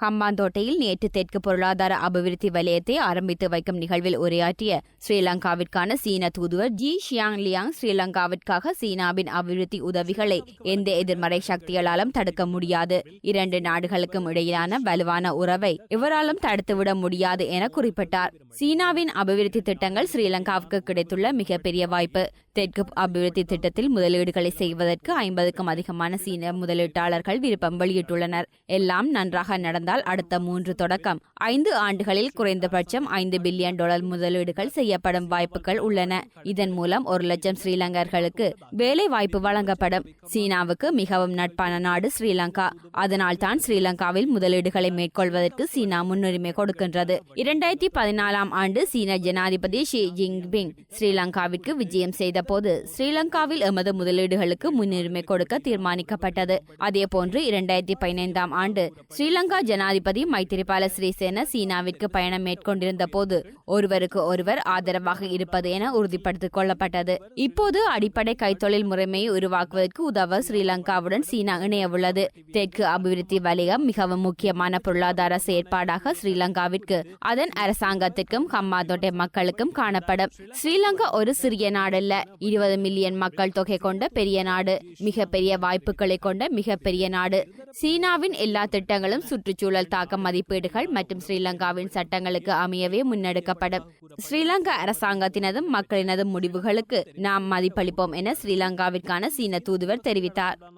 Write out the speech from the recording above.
ஹம்பாந்தோட்டையில் நேற்று தெற்கு பொருளாதார அபிவிருத்தி வலயத்தை ஆரம்பித்து வைக்கும் நிகழ்வில் உரையாற்றிய ஸ்ரீலங்காவிற்கான சீன தூதுவர் ஜி ஷியாங் லியாங் ஸ்ரீலங்காவிற்காக சீனாவின் அபிவிருத்தி உதவிகளை எந்த எதிர்மறை சக்திகளாலும் தடுக்க முடியாது. இரண்டு நாடுகளுக்கும் இடையிலான வலுவான உறவை எவராலும் தடுத்துவிட முடியாது என குறிப்பிட்டார். சீனாவின் அபிவிருத்தி திட்டங்கள் ஸ்ரீலங்காவுக்கு கிடைத்துள்ள மிகப்பெரிய வாய்ப்பு. தெற்கு அபிவிருத்தி திட்டத்தில் முதலீடுகளை செய்வதற்கு ஐம்பதுக்கும் அதிகமான சீன முதலீட்டாளர்கள் விருப்பம் வெளியிட்டுள்ளனர். எல்லாம் நன்றாக நடந்த இருந்தால் அடுத்த மூன்று தொடக்கம். ஐந்து ஆண்டுகளில் குறைந்தபட்சம் ஐந்து பில்லியன் டாலர் முதலீடுகள் செய்யப்படும் வாய்ப்புகள் உள்ளன. இதன் மூலம் ஒரு லட்சம் ஸ்ரீலங்கர்களுக்கு வேலை வாய்ப்பு வழங்கப்படும். சீனாவுக்கு மிகவும் நட்பான நாடு ஸ்ரீலங்கா. அதனால் தான் ஸ்ரீலங்காவில் முதலீடுகளை மேற்கொள்வதற்கு சீனா முன்னுரிமை கொடுக்கின்றது. இரண்டாயிரத்தி பதினாலாம் ஆண்டு சீன ஜனாதிபதி ஷி ஜின்பிங் ஸ்ரீலங்காவிற்கு விஜயம் செய்த போது ஸ்ரீலங்காவில் எமது முதலீடுகளுக்கு முன்னுரிமை கொடுக்க தீர்மானிக்கப்பட்டது. அதேபோன்று இரண்டாயிரத்தி பதினைந்தாம் ஆண்டு ஸ்ரீலங்கா ஜனாதிபதி மைத்திரிபால சிறிசேன சீனாவிற்கு பயணம் மேற்கொண்டிருந்த போது ஒருவருக்கு ஒருவர் ஆதரவாக இருப்பது என உறுதிப்படுத்திக் கொள்ளப்பட்டது. இப்போது அடிப்படை கைத்தொழில் முறைமையை உருவாக்குவதற்கு உதவ ஸ்ரீலங்காவுடன் சீனா இணையவுள்ளது. தெற்கு அபிவிருத்தி வலயம் மிகவும் முக்கியமான பொருளாதார செயற்பாடாக ஸ்ரீலங்காவிற்கு அதன் அரசாங்கத்திற்கும் ஹம்மாதோட்டை மக்களுக்கும் காணப்படும். ஸ்ரீலங்கா ஒரு சிறிய நாடல்ல இருபது மில்லியன் மக்கள் தொகை கொண்ட பெரிய நாடு மிகப்பெரிய வாய்ப்புகளை கொண்ட மிகப்பெரிய நாடு. சீனாவின் எல்லா திட்டங்களும் சுற்றுச்சூழல் சுற்றுச்சூழல் தாக்க மதிப்பீடுகள் மற்றும் ஸ்ரீலங்காவின் சட்டங்களுக்கு அமையவே முன்னெடுக்கப்படும். ஸ்ரீலங்கா அரசாங்கத்தினதும் மக்களினதும் முடிவுகளுக்கு நாம் மதிப்பளிப்போம் என ஸ்ரீலங்காவிற்கான சீன தூதுவர் தெரிவித்தார்.